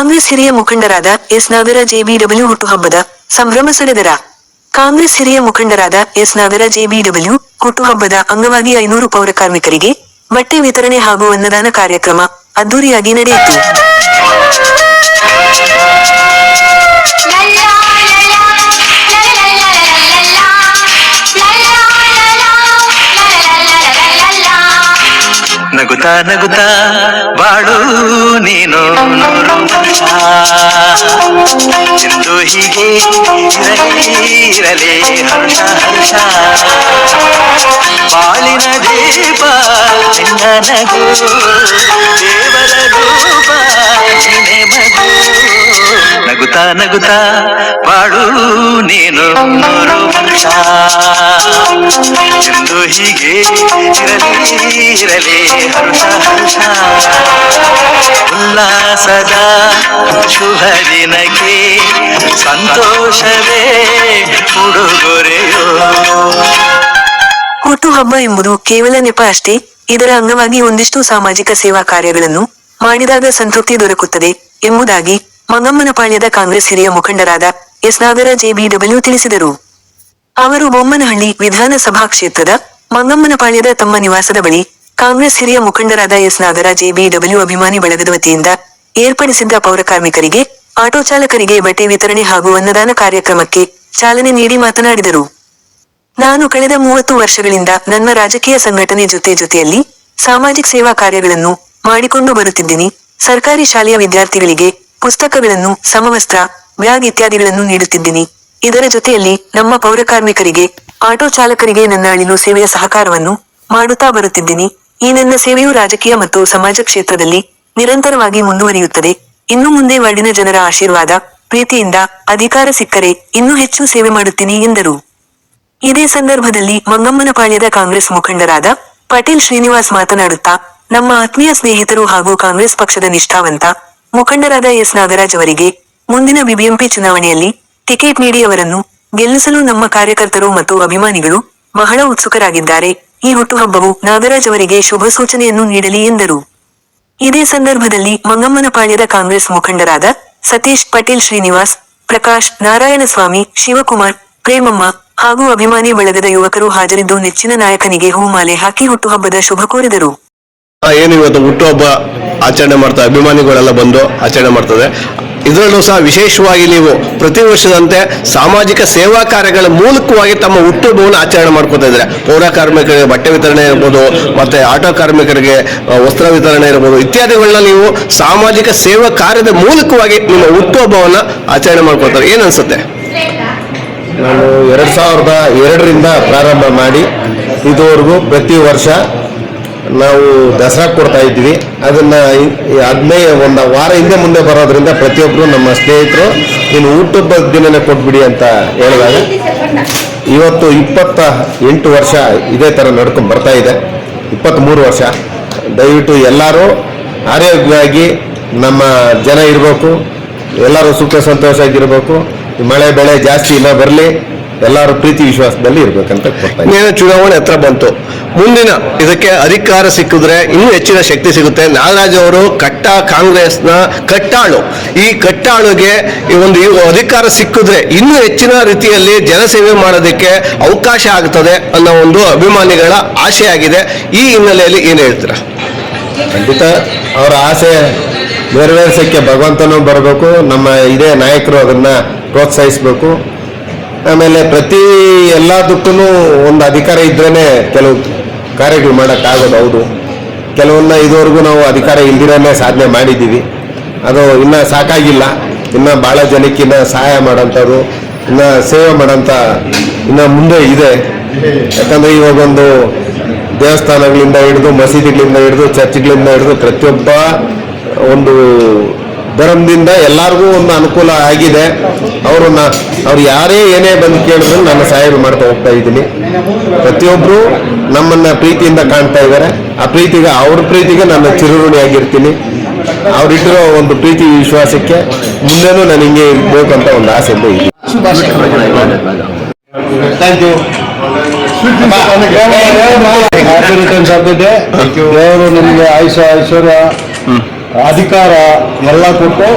ಹಿರಿಯ ಮುಖಂಡರಾದ ಎಸ್ ನಾಗರಾಜ್ ಜೆಬಿಡಬ್ಲ್ಯೂ ಹುಟ್ಟುಹಬ್ಬದ ಸಂಭ್ರಮ ಸಡೆದರ ಕಾಂಗ್ರೆಸ್ ಹಿರಿಯ ಮುಖಂಡರಾದ ಎಸ್ ನಾಗರಾಜ್ ಜೆಬಿಡಬ್ಲ್ಯೂ ಹುಟ್ಟುಹಬ್ಬದ ಅಂಗವಾಗಿ ಐನೂರು ಪೌರ ಕಾರ್ಮಿಕರಿಗೆ ಬಟ್ಟೆ ವಿತರಣೆ ಹಾಗೂ ಅನ್ನದಾನ ಕಾರ್ಯಕ್ರಮ ಅದ್ದೂರಿಯಾಗಿ ನಡೆಯಿತು. ನಗುತ್ತಾ ನಗುತ್ತಾ ಬಾಳು ನೀನು ನೂರು ವರ್ಷ ಎಂದು ಹೀಗೆ ಇರಲಿ ಇರಲಿ ಹರ್ಷ ಹರ್ಷ ಬಾಳಿನ ದೀಪ ನಿನ್ನ ನಗು ದೇವರ ನೀನೆ ಮಗು. ನಗುತ್ತಾ ನಗುತ್ತಾ ಬಾಳು ನೀನು. ನೂರು ವರ್ಷ ಎಂದು ಹೀಗೆ ಇರಲಿ ಇರಲಿ, ಹರ್ಷ ಹರ್ಷ. ಉಲ್ಲಾಸದ ಶುಭ ದಿನಕ್ಕೆ ಸಂತೋಷವೇ ಉಡುಗೊರೆಯೋ. ಹುಟ್ಟುಹಬ್ಬ ಎಂಬುದು ಕೇವಲ ನೆಪ ಅಷ್ಟೇ. ಇದರ ಅಂಗವಾಗಿ ಒಂದಿಷ್ಟು ಸಾಮಾಜಿಕ ಸೇವಾ ಕಾರ್ಯಗಳನ್ನು ಮಾಡಿದಾಗ ಸಂತೃಪ್ತಿ ದೊರಕುತ್ತದೆ ಎಂಬುದಾಗಿ ಮಂಗಮ್ಮನಪಾಳ್ಯದ ಕಾಂಗ್ರೆಸ್ ಹಿರಿಯ ಮುಖಂಡರಾದ ಎಸ್ ನಾಗರಾಜ್ ಎಬಿಡಬ್ಲ್ಯೂ ತಿಳಿಸಿದರು. ಅವರು ಬೊಮ್ಮನಹಳ್ಳಿ ವಿಧಾನಸಭಾ ಕ್ಷೇತ್ರದ ಮಂಗಮ್ಮನಪಾಳ್ಯದ ತಮ್ಮ ನಿವಾಸದ ಬಳಿ ಕಾಂಗ್ರೆಸ್ ಹಿರಿಯ ಮುಖಂಡರಾದ ಎಸ್ ನಾಗರಾಜ್ ಎಬಿಡಬ್ಲ್ಯೂ ಅಭಿಮಾನಿ ಬಳಗದ ವತಿಯಿಂದ ಏರ್ಪಡಿಸಿದ್ದ ಪೌರ ಕಾರ್ಮಿಕರಿಗೆ, ಆಟೋ ಚಾಲಕರಿಗೆ ಬಟ್ಟೆ ವಿತರಣೆ ಹಾಗೂ ಅನ್ನದಾನ ಕಾರ್ಯಕ್ರಮಕ್ಕೆ ಚಾಲನೆ ನೀಡಿ ಮಾತನಾಡಿದರು. ನಾನು ಕಳೆದ ಮೂವತ್ತು ವರ್ಷಗಳಿಂದ ನನ್ನ ರಾಜಕೀಯ ಸಂಘಟನೆ ಜೊತೆ ಜೊತೆಯಲ್ಲಿ ಸಾಮಾಜಿಕ ಸೇವಾ ಕಾರ್ಯಗಳನ್ನು ಮಾಡಿಕೊಂಡು ಬರುತ್ತಿದ್ದೀನಿ. ಸರ್ಕಾರಿ ಶಾಲೆಯ ವಿದ್ಯಾರ್ಥಿಗಳಿಗೆ ಪುಸ್ತಕಗಳನ್ನು, ಸಮವಸ್ತ್ರ, ಬ್ಯಾಗ್ ಇತ್ಯಾದಿಗಳನ್ನು ನೀಡುತ್ತಿದ್ದೀನಿ. ಇದರ ಜೊತೆಯಲ್ಲಿ ನಮ್ಮ ಪೌರಕಾರ್ಮಿಕರಿಗೆ, ಆಟೋ ಚಾಲಕರಿಗೆ ನನ್ನ ಅಳಿಲು ಸೇವೆಯ ಸಹಕಾರವನ್ನು ಮಾಡುತ್ತಾ ಬರುತ್ತಿದ್ದೀನಿ. ಈ ನನ್ನ ಸೇವೆಯು ರಾಜಕೀಯ ಮತ್ತು ಸಮಾಜ ಕ್ಷೇತ್ರದಲ್ಲಿ ನಿರಂತರವಾಗಿ ಮುಂದುವರಿಯುತ್ತದೆ. ಇನ್ನು ಮುಂದೆ ವಾರ್ಡಿನ ಜನರ ಆಶೀರ್ವಾದ, ಪ್ರೀತಿಯಿಂದ ಅಧಿಕಾರ ಸಿಕ್ಕರೆ ಇನ್ನೂ ಹೆಚ್ಚು ಸೇವೆ ಮಾಡುತ್ತೀನಿ ಎಂದರು. ಇದೇ ಸಂದರ್ಭದಲ್ಲಿ ಮಂಗಮ್ಮನಪಾಳ್ಯದ ಕಾಂಗ್ರೆಸ್ ಮುಖಂಡರಾದ ಪಟೇಲ್ ಶ್ರೀನಿವಾಸ್ ಮಾತನಾಡುತ್ತಾ ನಮ್ಮ ಆತ್ಮೀಯ ಸ್ನೇಹಿತರು ಹಾಗೂ ಕಾಂಗ್ರೆಸ್ ಪಕ್ಷದ ನಿಷ್ಠಾವಂತ ಮುಖಂಡರಾದ ಎಸ್ ನಾಗರಾಜ್ ಅವರಿಗೆ ಮುಂದಿನ ಬಿಬಿಎಂಪಿ ಚುನಾವಣೆಯಲ್ಲಿ ಟಿಕೆಟ್ ನೀಡಿ ಅವರನ್ನು ಗೆಲ್ಲಿಸಲು ನಮ್ಮ ಕಾರ್ಯಕರ್ತರು ಮತ್ತು ಅಭಿಮಾನಿಗಳು ಬಹಳ ಉತ್ಸುಕರಾಗಿದ್ದಾರೆ. ಈ ಹುಟ್ಟುಹಬ್ಬವು ನಾಗರಾಜ್ ಅವರಿಗೆ ಶುಭ ಸೂಚನೆಯನ್ನು ನೀಡಲಿ ಎಂದರು. ಇದೇ ಸಂದರ್ಭದಲ್ಲಿ ಮಂಗಮ್ಮನಪಾಳ್ಯದ ಕಾಂಗ್ರೆಸ್ ಮುಖಂಡರಾದ ಸತೀಶ್ ಪಟೇಲ್ ಶ್ರೀನಿವಾಸ್, ಪ್ರಕಾಶ್ ನಾರಾಯಣಸ್ವಾಮಿ, ಶಿವಕುಮಾರ್, ಪ್ರೇಮಮ್ಮ ಹಾಗೂ ಅಭಿಮಾನಿ ಬಳಗದ ಯುವಕರು ಹಾಜರಿದ್ದು ನೆಚ್ಚಿನ ನಾಯಕನಿಗೆ ಹೂಮಾಲೆ ಹಾಕಿ ಹುಟ್ಟುಹಬ್ಬದ ಶುಭ ಕೋರಿದರು. ಏನು ಇವತ್ತು ಹುಟ್ಟುಹಬ್ಬ ಆಚರಣೆ ಮಾಡ್ತಾ ಅಭಿಮಾನಿಗಳೆಲ್ಲ ಬಂದು ಆಚರಣೆ ಮಾಡ್ತದೆ. ಇದರಲ್ಲೂ ಸಹ ವಿಶೇಷವಾಗಿ ನೀವು ಪ್ರತಿ ವರ್ಷದಂತೆ ಸಾಮಾಜಿಕ ಸೇವಾ ಕಾರ್ಯಗಳ ಮೂಲಕವಾಗಿ ತಮ್ಮ ಹುಟ್ಟುಹಬ್ಬವನ್ನು ಆಚರಣೆ ಮಾಡ್ಕೋತಾ ಇದ್ದಾರೆ. ಪೌರ ಕಾರ್ಮಿಕರಿಗೆ ಬಟ್ಟೆ ವಿತರಣೆ ಇರ್ಬೋದು, ಮತ್ತೆ ಆಟೋ ಕಾರ್ಮಿಕರಿಗೆ ವಸ್ತ್ರ ವಿತರಣೆ ಇರ್ಬೋದು ಇತ್ಯಾದಿಗಳನ್ನ ನೀವು ಸಾಮಾಜಿಕ ಸೇವಾ ಕಾರ್ಯದ ಮೂಲಕವಾಗಿ ನಿಮ್ಮ ಹುಟ್ಟುಹಬ್ಬವನ್ನು ಆಚರಣೆ ಮಾಡ್ಕೊಳ್ತಾರೆ. ಏನು ಅನ್ಸುತ್ತೆ? ನಾನು ಎರಡು ಸಾವಿರದ ಎರಡರಿಂದ ಪ್ರಾರಂಭ ಮಾಡಿ ಇದುವರೆಗೂ ಪ್ರತಿ ವರ್ಷ ನಾವು ದಸರಾ ಕೊಡ್ತಾ ಇದ್ವಿ ಅದನ್ನ ಹದಿನೈದು ಒಂದು ವಾರ ಹಿಂದೆ ಮುಂದೆ ಬರೋದ್ರಿಂದ ಪ್ರತಿಯೊಬ್ಬರು ನಮ್ಮ ಸ್ನೇಹಿತರು, ನೀನು ಊಟದ ದಿನನೇ ಕೊಟ್ಬಿಡಿ ಅಂತ ಹೇಳಿದಾಗ, ಇವತ್ತು ಇಪ್ಪತ್ತ ಎಂಟು ವರ್ಷ ಇದೇ ಥರ ನಡ್ಕೊಂಡು ಬರ್ತಾ ಇದೆ. ಇಪ್ಪತ್ತ್ಮೂರು ವರ್ಷ. ದಯವಿಟ್ಟು ಎಲ್ಲರೂ ಆರೋಗ್ಯವಾಗಿ ನಮ್ಮ ಜನ ಇರಬೇಕು. ಎಲ್ಲರೂ ಸುಖ ಸಂತೋಷ ಆಗಿರ್ಬೇಕು. ಮಳೆ ಬೆಳೆ ಜಾಸ್ತಿ ಇಲ್ಲ, ಬರಲಿ. ಎಲ್ಲರೂ ಪ್ರೀತಿ ವಿಶ್ವಾಸದಲ್ಲಿ ಇರಬೇಕಂತ. ಇನ್ನೇನು ಚುನಾವಣೆ ಹತ್ರ ಬಂತು. ಮುಂದಿನ ಇದಕ್ಕೆ ಅಧಿಕಾರ ಸಿಕ್ಕಿದ್ರೆ ಇನ್ನೂ ಹೆಚ್ಚಿನ ಶಕ್ತಿ ಸಿಗುತ್ತೆ. ನಾಗರಾಜ್ ಅವರು ಕಟ್ಟ ಕಾಂಗ್ರೆಸ್ನ ಕಟ್ಟಾಳು. ಈ ಕಟ್ಟಾಳುಗೆ ಈ ಒಂದು ಅಧಿಕಾರ ಸಿಕ್ಕಿದ್ರೆ ಇನ್ನೂ ಹೆಚ್ಚಿನ ರೀತಿಯಲ್ಲಿ ಜನಸೇವೆ ಮಾಡೋದಕ್ಕೆ ಅವಕಾಶ ಆಗ್ತದೆ ಅನ್ನೋ ಒಂದು ಅಭಿಮಾನಿಗಳ ಆಶೆ ಆಗಿದೆ ಈ ಹಿನ್ನೆಲೆಯಲ್ಲಿ ಏನು ಹೇಳ್ತೀರಾ? ಖಂಡಿತ ಅವರ ಆಸೆ ನೆರವೇರಿಸೋಕ್ಕೆ ಭಗವಂತನೂ ಬರಬೇಕು. ನಮ್ಮ ಇದೇ ನಾಯಕರು ಅದನ್ನ ಪ್ರೋತ್ಸಾಹಿಸಬೇಕು. ಆಮೇಲೆ ಪ್ರತಿ ಎಲ್ಲದಕ್ಕೂ ಒಂದು ಅಧಿಕಾರ ಇದ್ರೇ ಕೆಲವು ಕಾರ್ಯಗಳು ಮಾಡೋಕ್ಕಾಗೋದು ಹೌದು. ಕೆಲವನ್ನ ಇದುವರೆಗೂ ನಾವು ಅಧಿಕಾರ ಇಲ್ದಿರೇ ಸಾಧನೆ ಮಾಡಿದ್ದೀವಿ. ಅದು ಇನ್ನೂ ಸಾಕಾಗಿಲ್ಲ. ಇನ್ನು ಭಾಳ ಜನಕ್ಕೆ ಇನ್ನು ಸಹಾಯ ಮಾಡೋಂಥದ್ದು ಇನ್ನು ಸೇವೆ ಮಾಡೋಂಥ ಇನ್ನು ಮುಂದೆ ಇದೆ. ಯಾಕಂದರೆ ಇವಾಗೊಂದು ದೇವಸ್ಥಾನಗಳಿಂದ ಹಿಡಿದು, ಮಸೀದಿಗಳಿಂದ ಹಿಡಿದು, ಚರ್ಚ್ಗಳಿಂದ ಹಿಡಿದು ಪ್ರತಿಯೊಬ್ಬ ಒಂದು ಧರ್ಮದಿಂದ ಎಲ್ಲರಿಗೂ ಒಂದು ಅನುಕೂಲ ಆಗಿದೆ. ಅವರು ಅವ್ರು ಯಾರೇ ಏನೇ ಬಂದು ಕೇಳಿದ್ರು ನನ್ನ ಸಹಾಯ ಮಾಡ್ತಾ ಹೋಗ್ತಾ ಇದ್ದೀನಿ. ಪ್ರತಿಯೊಬ್ಬರು ನಮ್ಮನ್ನ ಪ್ರೀತಿಯಿಂದ ಕಾಣ್ತಾ ಇದ್ದಾರೆ. ಆ ಪ್ರೀತಿಗೆ ಅವ್ರ ಪ್ರೀತಿಗೆ ನಾನು ಚಿರಋಣಿಯಾಗಿರ್ತೀನಿ. ಅವ್ರಿಟ್ಟಿರೋ ಒಂದು ಪ್ರೀತಿ ವಿಶ್ವಾಸಕ್ಕೆ ಮುಂದೆನೂ ನಾನು ಹಿಂಗೆ ಇರ್ಬೇಕು ಅಂತ ಒಂದು ಆಸೆ ಇದೆ. ಥ್ಯಾಂಕ್ ಯು ದೇವರು ನಿಮಗೆ ಆಯುಷ ಐಶ್ವರ್ಯ. ಅಧಿಕಾರ ಎಲ್ಲ ಕೊಟ್ಟು,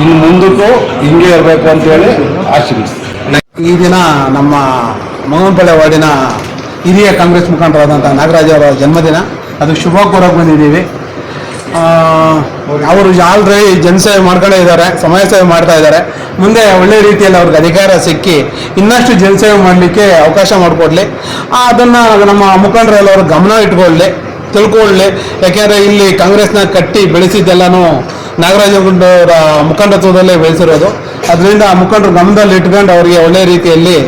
ಇನ್ನು ಮುಂದಕ್ಕೂ ಹಿಂಗೆ ಇರಬೇಕು ಅಂತೇಳಿ ಆಶೀರ್ವಿಸ್ತೀನಿ ಈ ದಿನ ನಮ್ಮ ಮಂಗನಪಳ್ಳಿ ವಾರ್ಡಿನ ಹಿರಿಯ ಕಾಂಗ್ರೆಸ್ ಮುಖಂಡರಾದಂಥ ನಾಗರಾಜ್ ಅವರ ಜನ್ಮದಿನ. ಅದು ಶುಭ ಕೋರಕ್ಕೆ ಬಂದಿದ್ದೀವಿ ಅವರು ಆಲ್ರೆಡಿ ಜನಸೇವೆ ಮಾಡ್ಕೊಂಡೇ ಇದ್ದಾರೆ ಸಮಾಜ ಸೇವೆ ಮಾಡ್ತಾ ಇದ್ದಾರೆ. ಮುಂದೆ ಒಳ್ಳೆ ರೀತಿಯಲ್ಲಿ ಅವ್ರಿಗೆ ಅಧಿಕಾರ ಸಿಕ್ಕಿ ಇನ್ನಷ್ಟು ಜನಸೇವೆ ಮಾಡಲಿಕ್ಕೆ ಅವಕಾಶ ಮಾಡಿಕೊಡ್ಲಿ. ಅದನ್ನು ನಮ್ಮ ಮುಖಂಡರೆಲ್ಲವರು ಗಮನ ಇಟ್ಕೊಳ್ಳಿ. ತಿಳ್ಕೊಳ್ಳಿ. ಯಾಕೆಂದ್ರೆ ಇಲ್ಲಿ ಕಾಂಗ್ರೆಸ್ನ ಕಟ್ಟಿ ಬೆಳೆಸಿದ್ದೆಲ್ಲನೂ ನಾಗರಾಜಗುಂಡವರ ಮುಖಂಡತ್ವದಲ್ಲೇ ಬೆಳೆಸಿರೋದು. ಅದರಿಂದ ಆ ಮುಖಂಡರು ಗಮನದಲ್ಲಿ ಇಟ್ಕೊಂಡು ಅವರಿಗೆ ಒಳ್ಳೆ ರೀತಿಯಲ್ಲಿ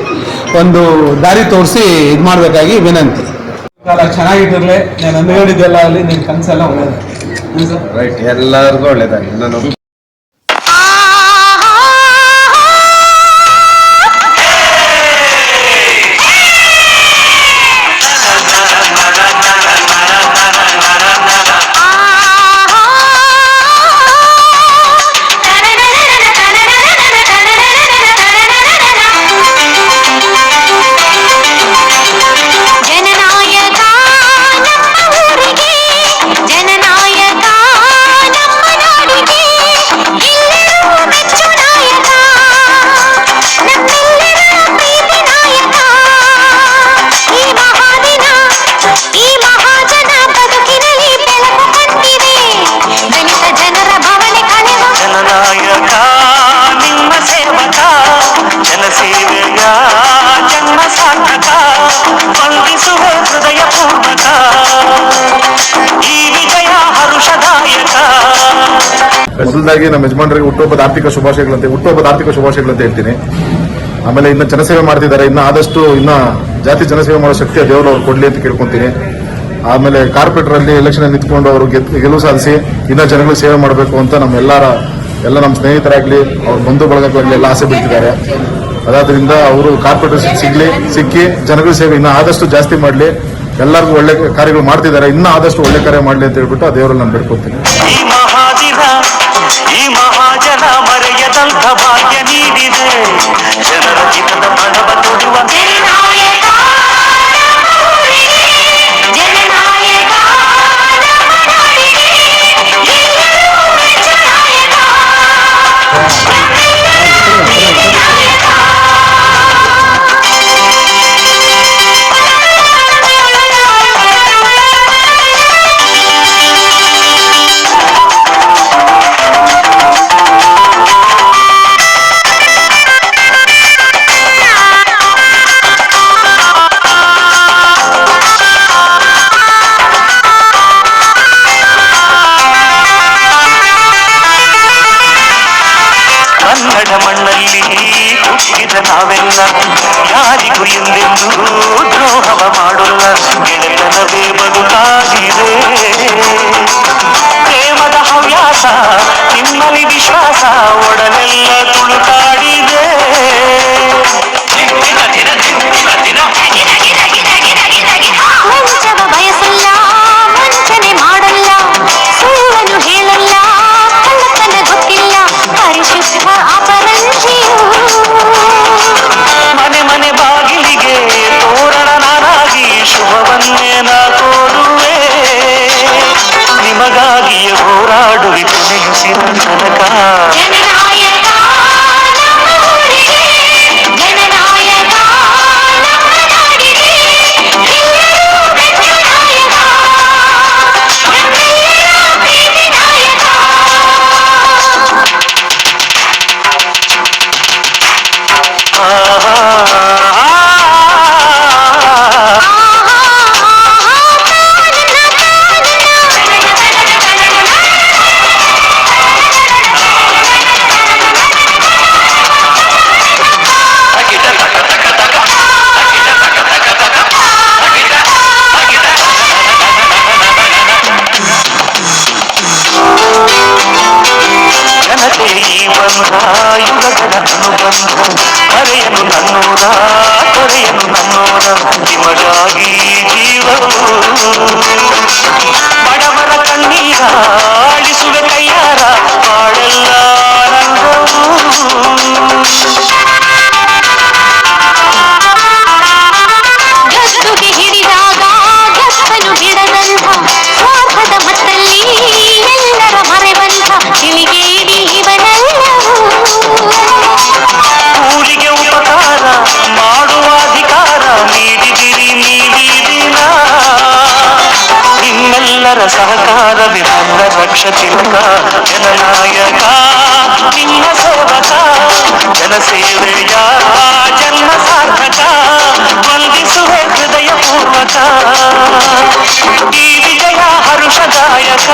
ಒಂದು ದಾರಿ ತೋರಿಸಿ ಇದು ಮಾಡಬೇಕಾಗಿ ವಿನಂತಿ. ಕಾಲ ಚೆನ್ನಾಗಿಟ್ಟಿರಲಿ ನಾನು ಅಂದ್ಕೊಂಡಿದ್ದೆಲ್ಲ ಅಲ್ಲಿ ನಿನ್ನ ಕನಸೆಲ್ಲ ಒಳ್ಳೇದು. ರೈಟ್ ಎಲ್ಲರಿಗೂ ಒಳ್ಳೇದಾಗಿ ನಾನು ಮೊದಲದಾಗಿ ನಮ್ಮ ಯಜಮಾನರಿಗೆ ಹುಟ್ಟುಹಬ್ಬದ ಆರ್ಥಿಕ ಶುಭಾಶಯಗಳಂತೆ, ಹುಟ್ಟುಹಬ್ಬದ ಆರ್ಥಿಕ ಶುಭಾಶಯಗಳಂತ ಹೇಳ್ತೀನಿ. ಆಮೇಲೆ ಇನ್ನು ಜನಸೇವೆ ಮಾಡ್ತಿದ್ದಾರೆ, ಇನ್ನು ಆದಷ್ಟು ಇನ್ನ ಜಾತಿ ಜನಸೇವೆ ಮಾಡೋ ಶಕ್ತಿ ದೇವರು ಅವ್ರು ಕೊಡ್ಲಿ ಅಂತ ಕೇಳ್ಕೊಂತೀನಿ. ಆಮೇಲೆ ಕಾರ್ಪೊರೇಟರ್ ಅಲ್ಲಿ ಎಲೆಕ್ಷನ್ ನಿಂತ್ಕೊಂಡು ಅವರು ಗೆಲುವು ಸಾಧಿಸಿ, ಇನ್ನ ಜನಗಳಿಗೆ ಸೇವೆ ಮಾಡಬೇಕು ಅಂತ ನಮ್ಮ ಎಲ್ಲರ, ಎಲ್ಲ ನಮ್ಮ ಸ್ನೇಹಿತರಾಗ್ಲಿ, ಅವ್ರ ಬಂಧು ಬಳಗಗಳಾಗ್ಲಿ ಎಲ್ಲ ಆಸೆ ಬಿಡ್ತಿದ್ದಾರೆ ಅದಾದ್ರಿಂದ ಅವರು ಕಾರ್ಪೊರೇಟರ್ ಸಿಗ್ಲಿ, ಸಿಕ್ಕಿ ಜನಗಳ ಸೇವೆ ಇನ್ನೂ ಆದಷ್ಟು ಜಾಸ್ತಿ ಮಾಡಲಿ. ಎಲ್ಲರಿಗೂ ಒಳ್ಳೆ ಕಾರ್ಯಗಳು ಮಾಡ್ತಿದ್ದಾರೆ, ಇನ್ನೂ ಆದಷ್ಟು ಒಳ್ಳೆ ಕಾರ್ಯ ಮಾಡಲಿ ಅಂತ ಹೇಳ್ಬಿಟ್ಟು ಆ ದೇವರಲ್ಲಿ ನಾನು ಬೇಡ್ಕೊತೀನಿ ಮರೆಯದಂಥ ಭಾಗ್ಯ ನೀಡಿದೆ. ಜನರ ಹಿತದ ಮನವ ತೊಡುವ ಹುಟ್ಟಿದ ನಾವೆಲ್ಲ ಯಾರಿಗೂ ಎಂದೆಂದೂ ದ್ರೋಹವ ಮಾಡುಲ್ಲ. ಗೆಳೆತನವೇ ಬದುಕಾಗಿದೆ. ಪ್ರೇಮದ ಹವ್ಯಾಸ ನಿಮ್ಮಲ್ಲಿ ವಿಶ್ವಾಸ ಒಡಲೆಲ್ಲ Monica. Jenny. ಈ ಬಂಧ ಯುಗಗಳ ಅನುಬಂಧ ಕರೆಯನು ನನ್ನೂರ ಕೊರೆಯನು ನನ್ನೂರ ನಿಮಗಾಗಿ ಜೀವವು ಬಡವರ ಕಣ್ಣೀರ ಅಳಿಸುವೆ ಕೈಯಾರ ಬಾಳೆಲ್ಲ ಗದ್ದುಗೆ ಎಲ್ಲರ ಸಹಕಾರ ವಿಮಂದ ರಕ್ಷ ಚಿಲಕ ಜನನಾಯಕ, ನಿನ್ನ ಸೋಬಕ ಜನಸೇವೆಯ ಜನ್ಮ ಸಾರ್ಥಕ ವಂದಿಸುವ ಹೃದಯ ಪೂರ್ವಕ, ಈ ವಿಜಯ ಹರುಷದಾಯಕ